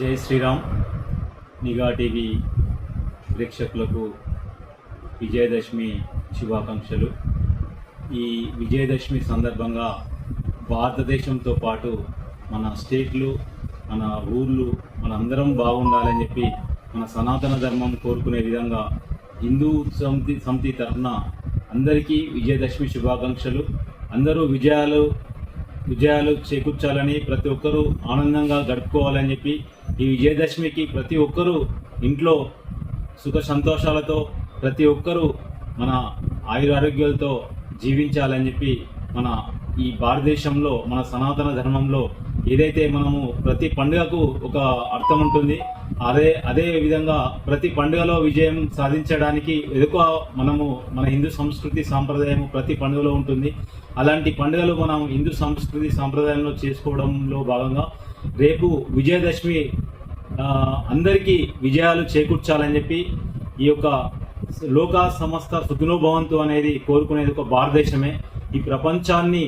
జై శ్రీరామ్. నిఘా టీవీ ప్రేక్షకులకు విజయదశమి శుభాకాంక్షలు. ఈ విజయదశమి సందర్భంగా భారతదేశంతో పాటు మన స్టేట్లు మన ఊర్లు మన అందరం బాగుండాలని చెప్పి మన సనాతన ధర్మం కోరుకునే విధంగా హిందూ సమితి సమితి తరఫున అందరికీ విజయదశమి శుభాకాంక్షలు. అందరూ విజయాలు విజయాలు చేకూర్చాలని ప్రతి ఒక్కరూ ఆనందంగా గడుపుకోవాలని చెప్పి ఈ విజయదశమికి ప్రతి ఒక్కరూ ఇంట్లో సుఖ సంతోషాలతో ప్రతి ఒక్కరూ మన ఆయురారోగ్యాలతో జీవించాలని చెప్పి మన ఈ భారతదేశంలో మన సనాతన ధర్మంలో ఏదైతే మనము ప్రతి పండుగకు ఒక అర్థం ఉంటుంది అదే అదే విధంగా ప్రతి పండుగలో విజయం సాధించడానికి ఎదుక మనము మన హిందూ సంస్కృతి సాంప్రదాయం ప్రతి పండుగలో ఉంటుంది. అలాంటి పండుగలు మనం హిందూ సంస్కృతి సాంప్రదాయంలో చేసుకోవడంలో భాగంగా రేపు విజయదశమి అందరికీ విజయాలు చేకూర్చాలని చెప్పి ఈ యొక్క లోక సంస్థ సుఖనుభవంతు అనేది కోరుకునేది ఒక భారతదేశమే. ఈ ప్రపంచాన్ని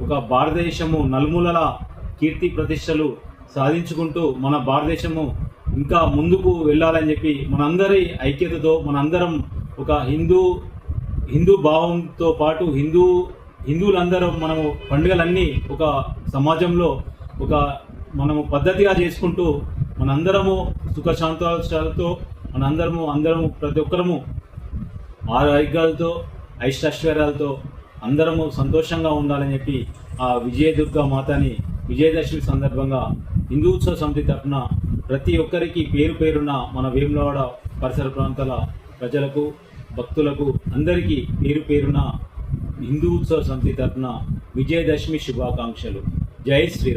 ఒక భారతదేశము నలుమూలల కీర్తి ప్రతిష్టలు సాధించుకుంటూ మన భారతదేశము ఇంకా ముందుకు వెళ్ళాలని చెప్పి మనందరి ఐక్యతతో మనందరం ఒక హిందూ హిందూ భావంతో పాటు హిందూ హిందువులందరం మనము పండుగలన్నీ ఒక సమాజంలో ఒక మనము పద్ధతిగా చేసుకుంటూ మనందరము సుఖశాంతాలతో మనందరము అందరము ప్రతి ఒక్కరము ఆరోగ్యాలతో ఐశ్వర్యాలతో అందరము సంతోషంగా ఉండాలని చెప్పి ఆ విజయదుర్గ మాతని విజయదశమి సందర్భంగా హిందూ ఉత్సవ సమితి తరఫున ప్రతి ఒక్కరికి పేరు పేరున మన వేములవాడ పరిసర ప్రాంతాల ప్రజలకు భక్తులకు అందరికీ పేరు పేరున హిందూ ఉత్సవ సమితి తరఫున విజయదశమి శుభాకాంక్షలు. జై శ్రీరామ్.